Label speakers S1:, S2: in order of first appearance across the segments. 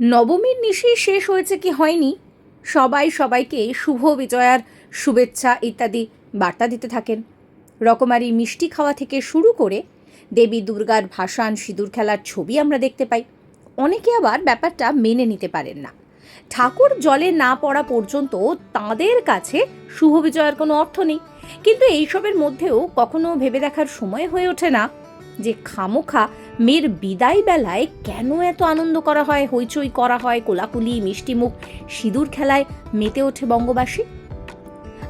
S1: নবমীর নিশি শেষ হয়েছে কি হয়নি? সবাই সবাইকে শুভ বিজয়ার শুভেচ্ছা ইত্যাদি বার্তা দিতে থাকেন। রকমারি মিষ্টি খাওয়া থেকে শুরু করে দেবী দুর্গার ভাসান সিঁদুর খেলার ছবি আমরা দেখতে পাই। অনেকে আবার ব্যাপারটা মেনে নিতে পারেন না। ঠাকুর জলে না পড়া পর্যন্ত তাঁদের কাছে শুভ বিজয়ার কোনো অর্থ নেই। কিন্তু এইসবের মধ্যেও কখনো ভেবে দেখার সময় হয়ে ওঠে না। যে খামোখা মেয়ের বিদায় বেলায় কেন এত আনন্দ করা হয়, হইচই করা হয়, কোলাকুলি, মিষ্টিমুখ, সিঁদুর খেলায় মেতে ওঠে বঙ্গবাসী?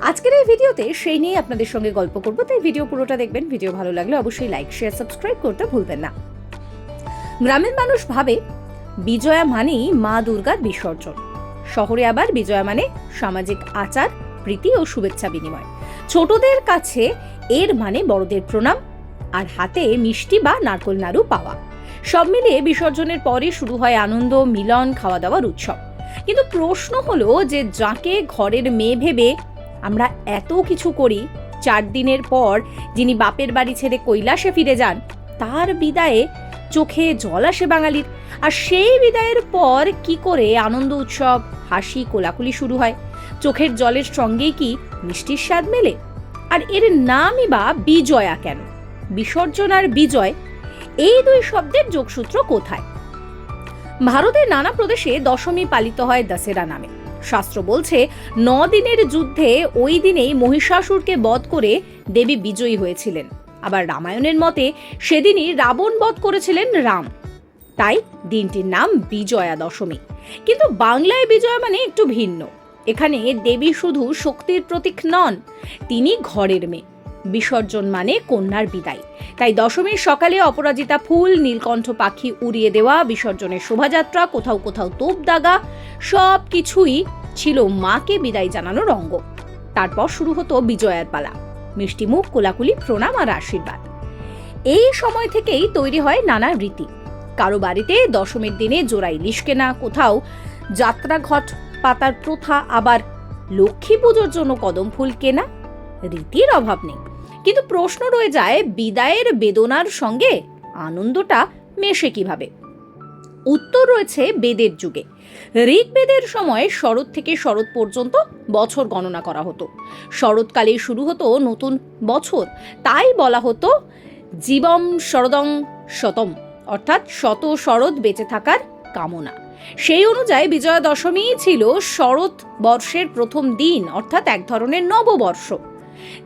S1: আজকের এই ভিডিওতে সেই নিয়ে আপনাদের সঙ্গে গল্প করব, তাই ভিডিও পুরোটা দেখবেন। ভিডিও ভালো লাগলে অবশ্যই লাইক শেয়ার সাবস্ক্রাইব করতে ভুলবেন না। গ্রামের মানুষ ভাবে, বিজয়া মানেই মা দুর্গার বিসর্জন। শহরে আবার বিজয়া মানে সামাজিক আচার, প্রীতি ও শুভেচ্ছা বিনিময়। ছোটদের কাছে এর মানে বড়দের প্রণাম আর হাতে মিষ্টি বা নারকোল নাড়ু পাওয়া। সব মিলিয়ে বিসর্জনের পরে শুরু হয় আনন্দ, মিলন খাওয়া দাওয়ার উৎসব। কিন্তু প্রশ্ন হলো যে যাকে ঘরের মেয়ে ভেবে আমরা এত কিছু করি, চার দিনের পর যিনি বাপের বাড়ি ছেড়ে কৈলাসে ফিরে যান, তার বিদায়ে চোখে জল আসে বাঙালির। আর সেই বিদায়ের পর কি করে আনন্দ উৎসব, হাসি, কোলাকুলি শুরু হয়? চোখের জলের সঙ্গেই কি মিষ্টির স্বাদ মেলে? আর এর নামই বা বিজয়া কেন? বিসর্জন আর বিজয়, এই দুই শব্দের যোগসূত্র কোথায়? ভারতের নানা প্রদেশে দশমী পালিত হয় দশেরা নামে। শাস্ত্র বলছে ন দিনের যুদ্ধে ওই দিনেই মহিষাসুরকে বধ করে দেবী বিজয়ী হয়েছিলেন। আবার রামায়ণের মতে, সেদিনই রাবণ বধ করেছিলেন রাম। তাই দিনটির নাম বিজয়া দশমী। কিন্তু বাংলায় বিজয়া মানে একটু ভিন্ন। এখানে দেবী শুধু শক্তির প্রতীক নন, তিনি ঘরের মেয়ে। বিসর্জন মানে কন্যার বিদায়। তাই দশমীর সকালে অপরাজিতা ফুল, নীলকণ্ঠ পাখি উড়িয়ে দেওয়া, বিসর্জনের শোভাযাত্রা, কোথাও কোথাও তোপ দাগা সব কিছুই ছিল মাকে বিদায় জানানোর অঙ্গ। তারপর শুরু হতো বিজয়ার পালা। মিষ্টিমুখ কোলাকুলি, প্রণাম আর আশীর্বাদ। এই সময় থেকেই তৈরি হয় নানা রীতি। কারও বাড়িতে দশমীর দিনে জোড়া ইলিশ কেনা কোথাও যাত্রা ঘট পাতার প্রথা, আবার লক্ষ্মী পুজোর জন্য কদম ফুল কেনা, রীতির অভাব নেই। কিন্তু প্রশ্ন রয়ে যায়, বিদায়ের বেদনার সঙ্গে আনন্দটা মেশে কীভাবে? উত্তর রয়েছে বেদের যুগে। ঋগ্বেদের সময় শরৎ থেকে শরৎ পর্যন্ত বছর গণনা করা হতো। শরৎকালে শুরু হতো নতুন বছর। তাই বলা হতো জীবম শরদং শতম, অর্থাৎ শত শরৎ বেঁচে থাকার কামনা। সেই অনুযায়ী বিজয়া দশমী ছিল শরৎ বর্ষের প্রথম দিন, অর্থাৎ এক ধরনের নববর্ষ।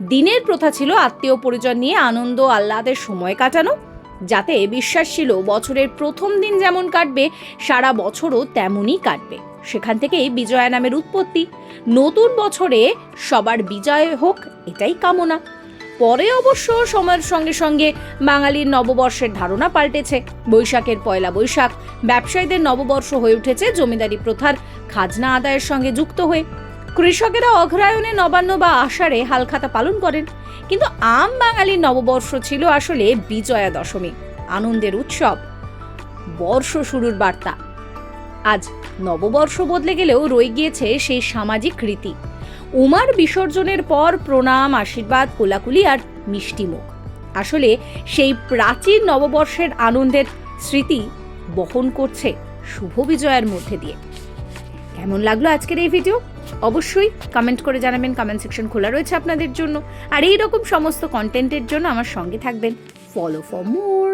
S1: দিনের প্রথা ছিল আত্মীয় পরিজন নিয়ে আনন্দ, আহ্লাদের সময় কাটানো। যাতে বিশ্বাস ছিল বছরের প্রথম দিন যেমন কাটবে, সারা বছরও তেমনই কাটবে। সেখান থেকেই বিজয়া নামের উৎপত্তি। নতুন বছরে সবার বিজয় হোক, এটাই কামনা। পরে অবশ্য সময়ের সঙ্গে সঙ্গে বাঙালির নববর্ষের ধারণা পাল্টেছে। বৈশাখের পয়লা বৈশাখ, ব্যবসায়ীদের নববর্ষ হয়ে উঠেছে জমিদারি প্রথার, খাজনা আদায়ের সঙ্গে যুক্ত হয়ে। কৃষকেরা অগ্রায়ণে নবান্ন বা আষাঢ়ে হালখাতা পালন করেন। কিন্তু আম বাঙালির নববর্ষ ছিল আসলে বিজয়া দশমী, আনন্দের উৎসব। বর্ষ শুরুর বার্তা। আজ নববর্ষ বদলে গেলেও রয়ে গিয়েছে সেই সামাজিক রীতি। উমার বিসর্জনের পর প্রণাম, আশীর্বাদ, কোলাকুলি আর মিষ্টি মুখ। আসলে সেই প্রাচীন নববর্ষের আনন্দের স্মৃতি বহন করছে শুভ বিজয়ের মধ্যে দিয়ে। কেমন লাগল আজকের এই ভিডিও? অবশ্যই কমেন্ট করে জানাবেন কমেন্ট সেকশন খোলা রয়েছে আপনাদের জন্য। আর এই রকম সমস্ত কন্টেন্টের জন্য আমার সঙ্গে থাকবেন। Follow for more